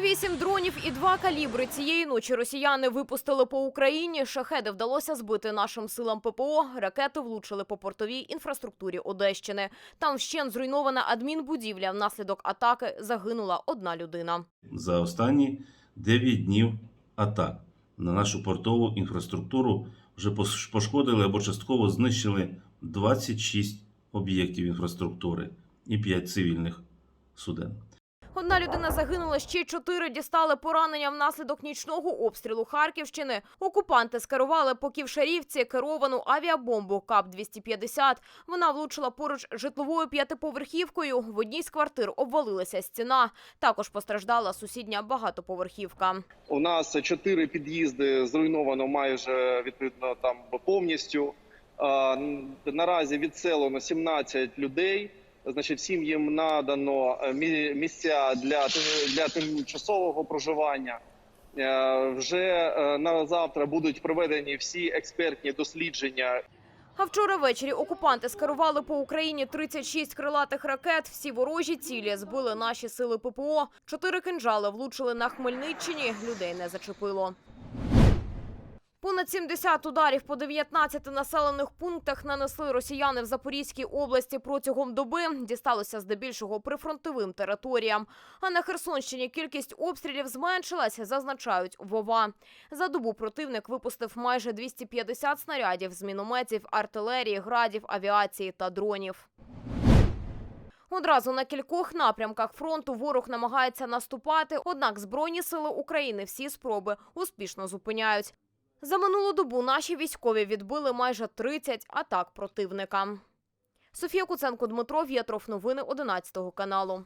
Вісім дронів і два калібри цієї ночі росіяни випустили по Україні. Шахеди вдалося збити нашим силам ППО. Ракети влучили по портовій інфраструктурі Одещини. Там вщент зруйнована адмінбудівля. Внаслідок атаки загинула одна людина. за останні 9 днів атак на нашу портову інфраструктуру вже пошкодили або частково знищили 26 об'єктів інфраструктури і 5 цивільних суден. Одна людина загинула, ще чотири дістали поранення внаслідок нічного обстрілу Харківщини. Окупанти скерували по Ківшарівці керовану авіабомбу КАП-250. Вона влучила поруч житловою п'ятиповерхівкою. В одній з квартир обвалилася стіна. Також постраждала сусідня багатоповерхівка. У нас чотири під'їзди зруйновано майже відповідно там повністю. Наразі відселено 17 людей. Значить, всім їм надано е, мі- місця для для тимчасового проживання. Е, Вже е, на завтра будуть проведені всі експертні дослідження А вчора ввечері окупанти скерували по Україні 36 крилатих ракет. Всі ворожі цілі збили наші сили ППО. Чотири кинджали влучили на Хмельниччині. Людей не зачепило. Понад 70 ударів по 19 населених пунктах нанесли росіяни в Запорізькій області протягом доби. Дісталося здебільшого прифронтовим територіям. А на Херсонщині кількість обстрілів зменшилася, зазначають Вова. За добу противник випустив майже 250 снарядів з мінометів, артилерії, градів, авіації та дронів. Одразу на кількох напрямках фронту ворог намагається наступати, однак Збройні сили України всі спроби успішно зупиняють. За минулу добу наші військові відбили майже 30 атак противника. Софія Куценко, Дмитро В'єтров. Новини 11 каналу.